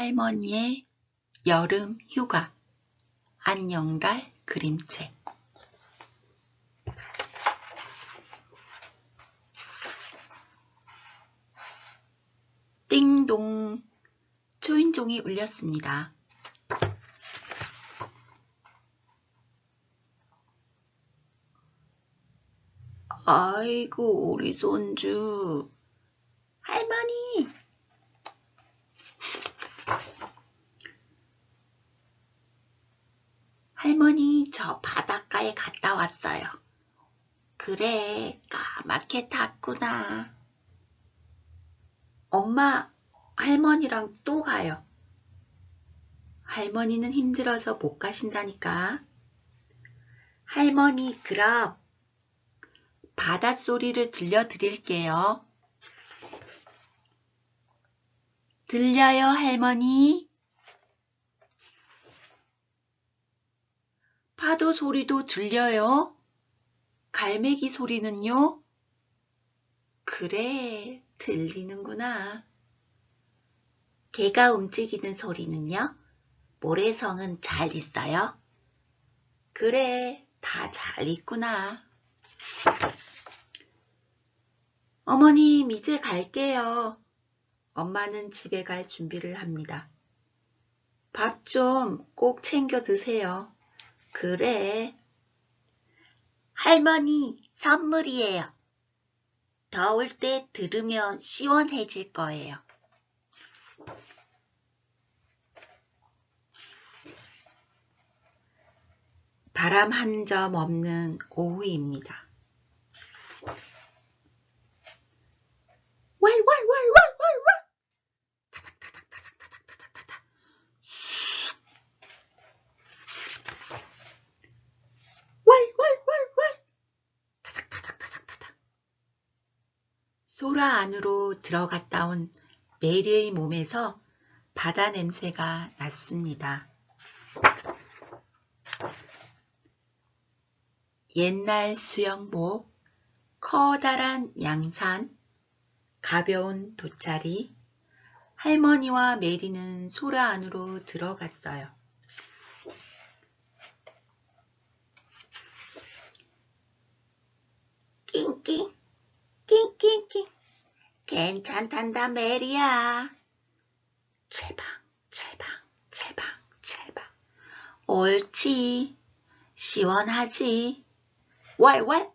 할머니의 여름 휴가 안녕달 그림책 띵동 초인종이 울렸습니다. 아이고 우리 손주 할머니 할머니 저 바닷가에 갔다 왔어요. 그래 까맣게 탔구나. 엄마 할머니랑 또 가요. 할머니는 힘들어서 못 가신다니까. 할머니 그럼 바닷소리를 들려드릴게요. 들려요, 할머니? 파도 소리도 들려요? 갈매기 소리는요? 그래, 들리는구나. 개가 움직이는 소리는요? 모래성은 잘 있어요? 그래, 다 잘 있구나. 어머님, 이제 갈게요. 엄마는 집에 갈 준비를 합니다. 밥 좀 꼭 챙겨 드세요. 그래. 할머니, 선물이에요. 더울 때 들으면 시원해질 거예요. 바람 한 점 없는 오후입니다. 왈왈 소라 안으로 들어갔다 온 메리의 몸에서 바다 냄새가 났습니다. 옛날 수영복, 커다란 양산, 가벼운 돗자리, 할머니와 메리는 소라 안으로 들어갔어요. 낑낑, 괜찮단다 메리야. 제방, 제방, 제방, 제방. 옳지, 시원하지. 왈왈.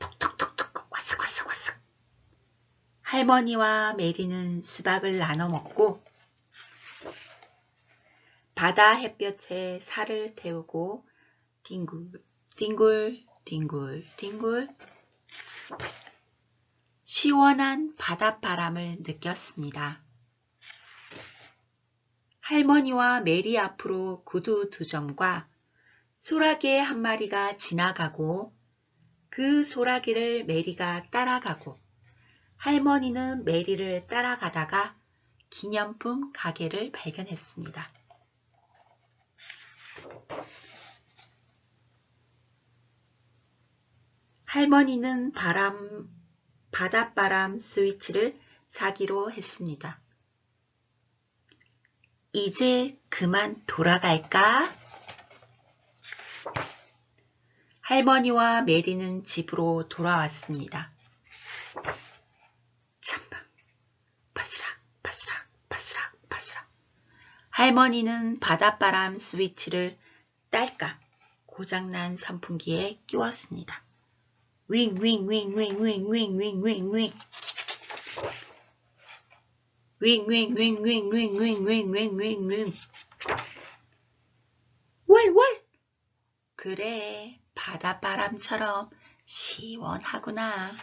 톡톡톡톡 와삭와삭와삭. 할머니와 메리는 수박을 나눠 먹고 바다 햇볕에 살을 태우고 뒹굴 뒹굴 뒹굴 뒹굴 시원한 바닷바람을 느꼈습니다. 할머니와 메리 앞으로 구두 두 점과 소라게 한 마리가 지나가고 그 소라기를 메리가 따라가고 할머니는 메리를 따라가다가 기념품 가게를 발견했습니다. 할머니는 바람, 바닷바람 스위치를 사기로 했습니다. 이제 그만 돌아갈까? 할머니와 메리는 집으로 돌아왔습니다. 찬방, 바스락, 바스락, 바스락, 바스락. 할머니는 바닷바람 스위치를 딸깍 고장난 선풍기에 끼웠습니다. 윙, 윙, 윙, 윙, 윙, 윙, 윙, 윙, 윙. 윙, 윙, 윙, 윙, 윙, 윙, 윙, 윙, 윙, 윙. 왈, 왈. 그래, 바닷바람처럼 시원하구나.